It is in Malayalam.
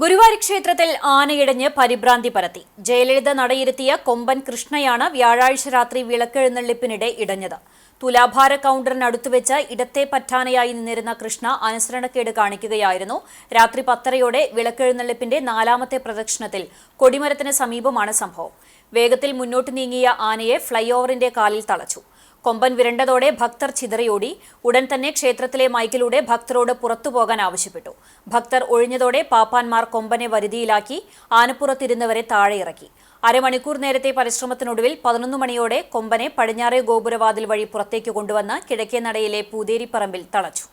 ഗുരുവായൂർ ക്ഷേത്രത്തിൽ ആനയിടഞ്ഞ് പരിഭ്രാന്തി പരത്തി. ജയലളിത നടയിരുത്തിയ കൊമ്പൻ കൃഷ്ണയാണ് വ്യാഴാഴ്ച രാത്രി വിളക്കെഴുന്നള്ളിപ്പിനിടെ ഇടഞ്ഞത്. തുലാഭാര കൗണ്ടറിനടുത്ത് വെച്ച് ഇടത്തെ പറ്റാനയായി നിന്നിരുന്ന കൃഷ്ണ അനുസരണക്കേട് കാണിക്കുകയായിരുന്നു. രാത്രി പത്തരയോടെ വിളക്കെഴുന്നള്ളിപ്പിന്റെ നാലാമത്തെ പ്രദക്ഷിണത്തിൽ കൊടിമരത്തിന് സമീപമാണ് സംഭവം. വേഗത്തിൽ മുന്നോട്ട് നീങ്ങിയ ആനയെ ഫ്ളൈ ഓവറിന്റെ കാലിൽ തളച്ചു. കൊമ്പൻ വിരണ്ടതോടെ ഭക്തർ ചിതറിയോടി. ഉടൻ തന്നെ ക്ഷേത്രത്തിലെ മൈക്കിലൂടെ ഭക്തരോട് പുറത്തുപോകാൻ ആവശ്യപ്പെട്ടു. ഭക്തർ ഒഴിഞ്ഞതോടെ പാപ്പാൻമാർ കൊമ്പനെ വരുതിയിലാക്കി ആനപ്പുറത്തിരുന്നവരെ താഴെ ഇറക്കി അരമണിക്കൂർ നേരത്തെ പരിശ്രമത്തിനൊടുവിൽ പതിനൊന്ന് മണിയോടെ കൊമ്പനെ പടിഞ്ഞാറേ ഗോപുരവാതിൽ വഴി പുറത്തേക്ക് കൊണ്ടുവന്ന് കിഴക്കേ നടയിലെ പൂതേരിപ്പറമ്പിൽ തളച്ചു.